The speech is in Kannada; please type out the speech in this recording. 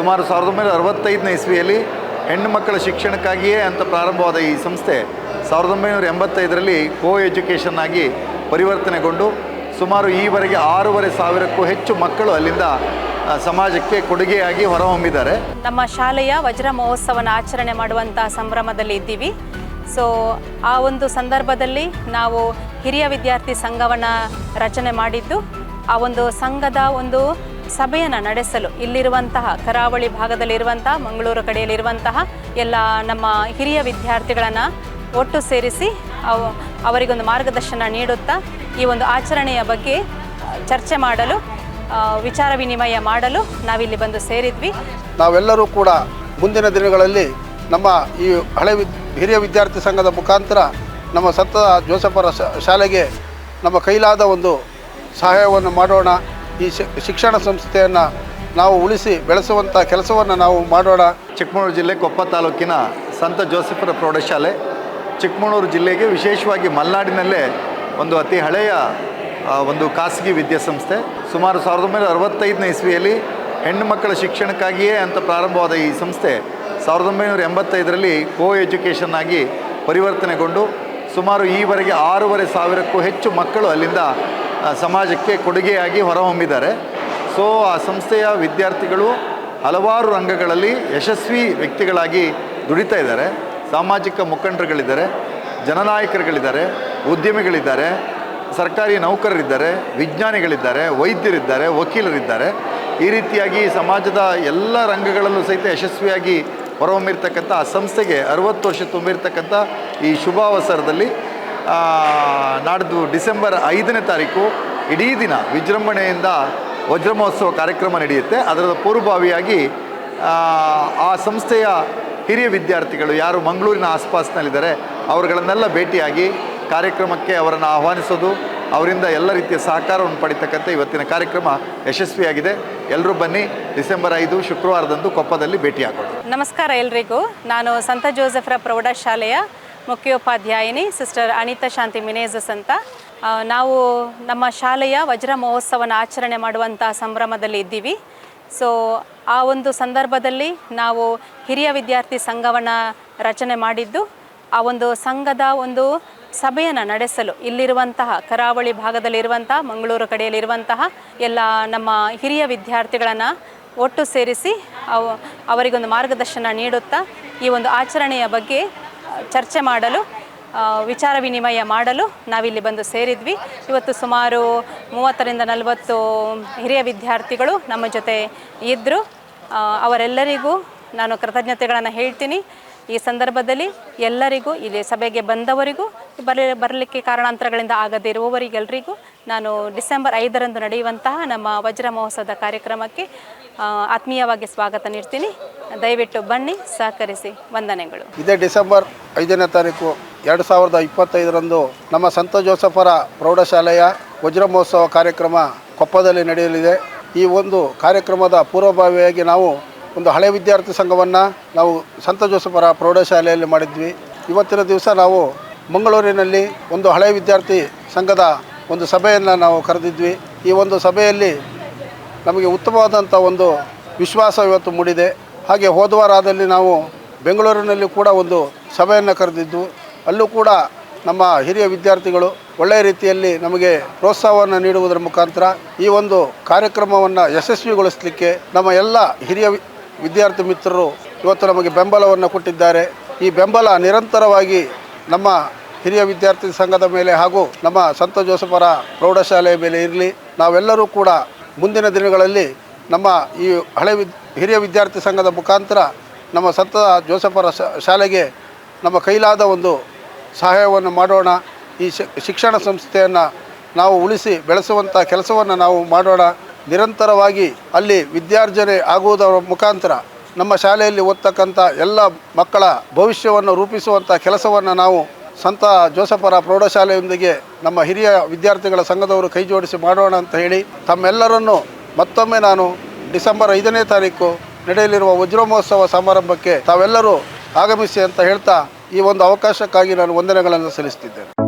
ಸುಮಾರು ಸಾವಿರದ ಒಂಬೈನೂರ ಅರವತ್ತೈದನೇ ಇಸ್ವಿಯಲ್ಲಿ ಹೆಣ್ಣು ಮಕ್ಕಳ ಶಿಕ್ಷಣಕ್ಕಾಗಿಯೇ ಅಂತ ಪ್ರಾರಂಭವಾದ ಈ ಸಂಸ್ಥೆ ಸಾವಿರದ ಒಂಬೈನೂರ ಎಂಬತ್ತೈದರಲ್ಲಿ ಕೋ ಎಜುಕೇಷನ್ ಆಗಿ ಪರಿವರ್ತನೆಗೊಂಡು ಸುಮಾರು ಈವರೆಗೆ ಆರೂವರೆ ಸಾವಿರಕ್ಕೂ ಹೆಚ್ಚು ಮಕ್ಕಳು ಅಲ್ಲಿಂದ ಸಮಾಜಕ್ಕೆ ಕೊಡುಗೆಯಾಗಿ ಹೊರಹೊಮ್ಮಿದ್ದಾರೆ. ನಮ್ಮ ಶಾಲೆಯ ವಜ್ರ ಮಹೋತ್ಸವನ ಆಚರಣೆ ಮಾಡುವಂಥ ಸಂಭ್ರಮದಲ್ಲಿ ಇದ್ದೀವಿ. ಸೊ ಆ ಒಂದು ಸಂದರ್ಭದಲ್ಲಿ ನಾವು ಹಿರಿಯ ವಿದ್ಯಾರ್ಥಿ ಸಂಘವನ್ನು ರಚನೆ ಮಾಡಿದ್ದು, ಆ ಒಂದು ಸಂಘದ ಒಂದು ಸಭೆಯನ್ನು ನಡೆಸಲು ಇಲ್ಲಿರುವಂತಹ, ಕರಾವಳಿ ಭಾಗದಲ್ಲಿರುವಂತಹ, ಮಂಗಳೂರು ಕಡೆಯಲ್ಲಿರುವಂತಹ ಎಲ್ಲ ನಮ್ಮ ಹಿರಿಯ ವಿದ್ಯಾರ್ಥಿಗಳನ್ನು ಒಟ್ಟು ಸೇರಿಸಿ ಅವ, ಅವರಿಗೊಂದು ಮಾರ್ಗದರ್ಶನ ನೀಡುತ್ತಾ ಈ ಒಂದು ಆಚರಣೆಯ ಬಗ್ಗೆ ಚರ್ಚೆ ಮಾಡಲು ವಿಚಾರ ವಿನಿಮಯ ಮಾಡಲು ನಾವಿಲ್ಲಿ ಬಂದು ಸೇರಿದ್ವಿ. ನಾವೆಲ್ಲರೂ ಕೂಡ ಮುಂದಿನ ದಿನಗಳಲ್ಲಿ ನಮ್ಮ ಈ ಹಳೆ ಹಿರಿಯ ವಿದ್ಯಾರ್ಥಿ ಸಂಘದ ಮುಖಾಂತರ ನಮ್ಮ ಸತ್ತ ಜೋಸಫರ ಶಾಲೆಗೆ ನಮ್ಮ ಕೈಲಾದ ಒಂದು ಸಹಾಯವನ್ನು ಮಾಡೋಣ. ಈ ಶಿಕ್ಷಣ ಸಂಸ್ಥೆಯನ್ನು ನಾವು ಉಳಿಸಿ ಬೆಳೆಸುವಂಥ ಕೆಲಸವನ್ನು ನಾವು ಮಾಡೋಣ. ಚಿಕ್ಕಮಗಳೂರು ಜಿಲ್ಲೆ ಕೊಪ್ಪ ತಾಲೂಕಿನ ಸಂತ ಜೋಸೆಫರ ಪ್ರೌಢಶಾಲೆ. ಚಿಕ್ಕಮಗಳೂರು ಜಿಲ್ಲೆಗೆ ವಿಶೇಷವಾಗಿ ಮಲೆನಾಡಿನಲ್ಲೇ ಒಂದು ಅತಿ ಹಳೆಯ ಒಂದು ಖಾಸಗಿ ವಿದ್ಯಾಸಂಸ್ಥೆ. ಸುಮಾರು ಸಾವಿರದ ಒಂಬೈನೂರ ಅರವತ್ತೈದನೇ ಇಸ್ವಿಯಲ್ಲಿ ಹೆಣ್ಣು ಮಕ್ಕಳ ಶಿಕ್ಷಣಕ್ಕಾಗಿಯೇ ಅಂತ ಪ್ರಾರಂಭವಾದ ಈ ಸಂಸ್ಥೆ ಸಾವಿರದ ಒಂಬೈನೂರ ಎಂಬತ್ತೈದರಲ್ಲಿ ಕೋ ಎಜುಕೇಷನ್ ಆಗಿ ಪರಿವರ್ತನೆಗೊಂಡು ಸುಮಾರು ಈವರೆಗೆ ಆರೂವರೆ ಸಾವಿರಕ್ಕೂ ಹೆಚ್ಚು ಮಕ್ಕಳು ಅಲ್ಲಿಂದ ಸಮಾಜಕ್ಕೆ ಕೊಡುಗೆಯಾಗಿ ಹೊರಹೊಮ್ಮಿದ್ದಾರೆ. ಸೊ ಆ ಸಂಸ್ಥೆಯ ವಿದ್ಯಾರ್ಥಿಗಳು ಹಲವಾರು ರಂಗಗಳಲ್ಲಿ ಯಶಸ್ವಿ ವ್ಯಕ್ತಿಗಳಾಗಿ ದುಡಿತಾ ಇದ್ದಾರೆ. ಸಾಮಾಜಿಕ ಮುಖಂಡರುಗಳಿದ್ದಾರೆ, ಜನನಾಯಕರುಗಳಿದ್ದಾರೆ, ಉದ್ಯಮಿಗಳಿದ್ದಾರೆ, ಸರ್ಕಾರಿ ನೌಕರರಿದ್ದಾರೆ, ವಿಜ್ಞಾನಿಗಳಿದ್ದಾರೆ, ವೈದ್ಯರಿದ್ದಾರೆ, ವಕೀಲರಿದ್ದಾರೆ. ಈ ರೀತಿಯಾಗಿ ಸಮಾಜದ ಎಲ್ಲ ರಂಗಗಳಲ್ಲೂ ಸಹಿತ ಯಶಸ್ವಿಯಾಗಿ ಹೊರಹೊಮ್ಮಿರ್ತಕ್ಕಂಥ, ಆ ಸಂಸ್ಥೆಗೆ ಅರುವತ್ತು ವರ್ಷ ತುಂಬಿರ್ತಕ್ಕಂಥ ಈ ಶುಭಾವಸರದಲ್ಲಿ ನಾಡ್ದು ಡಿಸೆಂಬರ್ ಐದನೇ ತಾರೀಕು ಇಡೀ ದಿನ ವಿಜೃಂಭಣೆಯಿಂದ ವಜ್ರಮಹೋತ್ಸವ ಕಾರ್ಯಕ್ರಮ ನಡೆಯುತ್ತೆ. ಅದರ ಪೂರ್ವಭಾವಿಯಾಗಿ ಆ, ಆ ಸಂಸ್ಥೆಯ ಹಿರಿಯ ವಿದ್ಯಾರ್ಥಿಗಳು ಯಾರು ಮಂಗಳೂರಿನ ಆಸ್ಪಾಸ್ನಲ್ಲಿದ್ದಾರೆ ಅವರುಗಳನ್ನೆಲ್ಲ ಭೇಟಿಯಾಗಿ ಕಾರ್ಯಕ್ರಮಕ್ಕೆ ಅವರನ್ನು ಆಹ್ವಾನಿಸೋದು ಅವರಿಂದ ಎಲ್ಲ ರೀತಿಯ ಸಹಕಾರವನ್ನು ಪಡಿತಕ್ಕಂಥ ಇವತ್ತಿನ ಕಾರ್ಯಕ್ರಮ ಯಶಸ್ವಿಯಾಗಿದೆ. ಎಲ್ಲರೂ ಬನ್ನಿ ಡಿಸೆಂಬರ್ ಐದು ಶುಕ್ರವಾರದಂದು ಕೊಪ್ಪದಲ್ಲಿ ಭೇಟಿಯಾಗೋಣ. ನಮಸ್ಕಾರ ಎಲ್ರಿಗೂ. ನಾನು ಸಂತ ಜೋಸೆಫ್ರ ಪ್ರೌಢಶಾಲೆಯ ಮುಖ್ಯೋಪಾಧ್ಯಾಯಿನಿ ಸಿಸ್ಟರ್ ಅನಿತಾ ಶಾಂತಿ ಮಿನೇಜಸ್ ಅಂತ. ನಾವು ನಮ್ಮ ಶಾಲೆಯ ವಜ್ರ ಮಹೋತ್ಸವನ ಆಚರಣೆ ಮಾಡುವಂಥ ಸಂಭ್ರಮದಲ್ಲಿ ಇದ್ದೀವಿ. ಸೊ ಆ ಒಂದು ಸಂದರ್ಭದಲ್ಲಿ ನಾವು ಹಿರಿಯ ವಿದ್ಯಾರ್ಥಿ ಸಂಘವನ್ನು ರಚನೆ ಮಾಡಿದ್ದು, ಆ ಒಂದು ಸಂಘದ ಒಂದು ಸಭೆಯನ್ನು ನಡೆಸಲು ಇಲ್ಲಿರುವಂತಹ ಕರಾವಳಿ ಭಾಗದಲ್ಲಿರುವಂತಹ, ಮಂಗಳೂರು ಕಡೆಯಲ್ಲಿರುವಂತಹ ಎಲ್ಲ ನಮ್ಮ ಹಿರಿಯ ವಿದ್ಯಾರ್ಥಿಗಳನ್ನು ಒಟ್ಟು ಸೇರಿಸಿ ಅವ, ಅವರಿಗೊಂದು ಮಾರ್ಗದರ್ಶನ ನೀಡುತ್ತಾ ಈ ಒಂದು ಆಚರಣೆಯ ಬಗ್ಗೆ ಚರ್ಚೆ ಮಾಡಲು ವಿಚಾರ ವಿನಿಮಯ ಮಾಡಲು ನಾವಿಲ್ಲಿ ಬಂದು ಸೇರಿದ್ವಿ. ಇವತ್ತು ಸುಮಾರು ಮೂವತ್ತರಿಂದ ನಲವತ್ತು ಹಿರಿಯ ವಿದ್ಯಾರ್ಥಿಗಳು ನಮ್ಮ ಜೊತೆ ಇದ್ದರು ಅವರೆಲ್ಲರಿಗೂ ನಾನು ಕೃತಜ್ಞತೆಗಳನ್ನು ಹೇಳ್ತೀನಿ. ಈ ಸಂದರ್ಭದಲ್ಲಿ ಎಲ್ಲರಿಗೂ, ಇಲ್ಲಿ ಸಭೆಗೆ ಬಂದವರಿಗೂ ಬರಲಿ ಬರಲಿಕ್ಕೆ ಕಾರಣಾಂತರಗಳಿಂದ ಆಗದಿರುವವರಿಗೆಲ್ಲರಿಗೂ ನಾನು ಡಿಸೆಂಬರ್ ಐದರಂದು ನಡೆಯುವಂತಹ ನಮ್ಮ ವಜ್ರ ಮಹೋತ್ಸವದ ಕಾರ್ಯಕ್ರಮಕ್ಕೆ ಆತ್ಮೀಯವಾಗಿ ಸ್ವಾಗತ ನೀಡ್ತೀನಿ. ದಯವಿಟ್ಟು ಬನ್ನಿ, ಸಹಕರಿಸಿ. ವಂದನೆಗಳು. ಇದೇ ಡಿಸೆಂಬರ್ ಐದನೇ ತಾರೀಕು ಎರಡು ಸಾವಿರದ ಇಪ್ಪತ್ತೈದರಂದು ನಮ್ಮ ಸಂತ ಜೋಸಫರ ಪ್ರೌಢಶಾಲೆಯ ವಜ್ರ ಮಹೋತ್ಸವ ಕಾರ್ಯಕ್ರಮ ಕೊಪ್ಪದಲ್ಲಿ ನಡೆಯಲಿದೆ. ಈ ಒಂದು ಕಾರ್ಯಕ್ರಮದ ಪೂರ್ವಭಾವಿಯಾಗಿ ನಾವು ಒಂದು ಹಳೆ ವಿದ್ಯಾರ್ಥಿ ಸಂಘವನ್ನು ನಾವು ಸಂತ ಜೋಸಫರ ಪ್ರೌಢಶಾಲೆಯಲ್ಲಿ ಮಾಡಿದ್ವಿ. ಇವತ್ತಿನ ದಿವಸ ನಾವು ಮಂಗಳೂರಿನಲ್ಲಿ ಒಂದು ಹಳೆ ವಿದ್ಯಾರ್ಥಿ ಸಂಘದ ಒಂದು ಸಭೆಯನ್ನು ನಾವು ಕರೆದಿದ್ವಿ. ಈ ಒಂದು ಸಭೆಯಲ್ಲಿ ನಮಗೆ ಉತ್ತಮವಾದಂಥ ಒಂದು ವಿಶ್ವಾಸ ಇವತ್ತು ಮೂಡಿದೆ. ಹಾಗೆ ಹೋದ ವಾರದಲ್ಲಿ ನಾವು ಬೆಂಗಳೂರಿನಲ್ಲಿ ಕೂಡ ಒಂದು ಸಭೆಯನ್ನು ಕರೆದಿದ್ದು, ಅಲ್ಲೂ ಕೂಡ ನಮ್ಮ ಹಿರಿಯ ವಿದ್ಯಾರ್ಥಿಗಳು ಒಳ್ಳೆಯ ರೀತಿಯಲ್ಲಿ ನಮಗೆ ಪ್ರೋತ್ಸಾಹವನ್ನು ನೀಡುವುದರ ಮುಖಾಂತರ ಈ ಒಂದು ಕಾರ್ಯಕ್ರಮವನ್ನು ಯಶಸ್ವಿಗೊಳಿಸಲಿಕ್ಕೆ ನಮ್ಮ ಎಲ್ಲ ಹಿರಿಯ ವಿದ್ಯಾರ್ಥಿ ಮಿತ್ರರು ಇವತ್ತು ನಮಗೆ ಬೆಂಬಲವನ್ನು ಕೊಟ್ಟಿದ್ದಾರೆ. ಈ ಬೆಂಬಲ ನಿರಂತರವಾಗಿ ನಮ್ಮ ಹಿರಿಯ ವಿದ್ಯಾರ್ಥಿ ಸಂಘದ ಮೇಲೆ ಹಾಗೂ ನಮ್ಮ ಸಂತ ಜೋಸಫರ ಪ್ರೌಢಶಾಲೆಯ ಮೇಲೆ ಇರಲಿ. ನಾವೆಲ್ಲರೂ ಕೂಡ ಮುಂದಿನ ದಿನಗಳಲ್ಲಿ ನಮ್ಮ ಈ ಹಳೆ ಹಿರಿಯ ವಿದ್ಯಾರ್ಥಿ ಸಂಘದ ಮುಖಾಂತರ ನಮ್ಮ ಸಂತ ಜೋಸಫರ ಶಾಲೆಗೆ ನಮ್ಮ ಕೈಲಾದ ಒಂದು ಸಹಾಯವನ್ನು ಮಾಡೋಣ. ಈ ಶಿಕ್ಷಣ ಸಂಸ್ಥೆಯನ್ನು ನಾವು ಉಳಿಸಿ ಬೆಳೆಸುವಂಥ ಕೆಲಸವನ್ನು ನಾವು ಮಾಡೋಣ. ನಿರಂತರವಾಗಿ ಅಲ್ಲಿ ವಿದ್ಯಾರ್ಜನೆ ಆಗುವುದರ ಮುಖಾಂತರ ನಮ್ಮ ಶಾಲೆಯಲ್ಲಿ ಓದ್ತಕ್ಕಂಥ ಎಲ್ಲ ಮಕ್ಕಳ ಭವಿಷ್ಯವನ್ನು ರೂಪಿಸುವಂಥ ಕೆಲಸವನ್ನು ನಾವು ಸಂತ ಜೋಸಫರ ಪ್ರೌಢಶಾಲೆಯೊಂದಿಗೆ ನಮ್ಮ ಹಿರಿಯ ವಿದ್ಯಾರ್ಥಿಗಳ ಸಂಘದವರು ಕೈ ಜೋಡಿಸಿ ಮಾಡೋಣ ಅಂತ ಹೇಳಿ ತಮ್ಮೆಲ್ಲರನ್ನು ಮತ್ತೊಮ್ಮೆ ನಾನು ಡಿಸೆಂಬರ್ ಐದನೇ ತಾರೀಕು ನಡೆಯಲಿರುವ ವಜ್ರಮಹೋತ್ಸವ ಸಮಾರಂಭಕ್ಕೆ ತಾವೆಲ್ಲರೂ ಆಗಮಿಸಿ ಅಂತ ಹೇಳ್ತಾ ಈ ಒಂದು ಅವಕಾಶಕ್ಕಾಗಿ ನಾನು ವಂದನೆಗಳನ್ನು ಸಲ್ಲಿಸ್ತಿದ್ದೇನೆ